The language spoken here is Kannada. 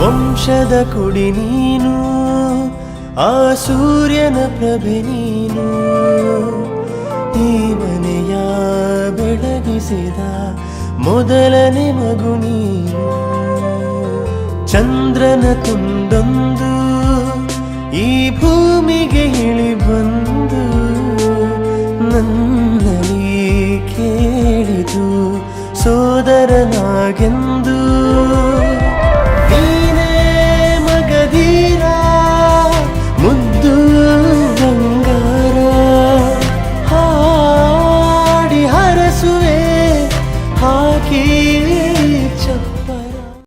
ವಂಶದ ಕುಡಿ ನೀನು, ಆ ಸೂರ್ಯನ ಪ್ರಭೆ ನೀನು. ಈ ಮನೆಯ ಬೆಳಗಿಸಿದ ಮೊದಲನೇ ಮಗು ನೀನು. ಚಂದ್ರನ ತುಂಡೊಂದು ಈ ಭೂಮಿಗೆ ಇಳಿ ಬಂದು ನನ್ನಲ್ಲಿ ಕೇಳಿತು, ಸೋದರನಾಗೆಂದು aqui.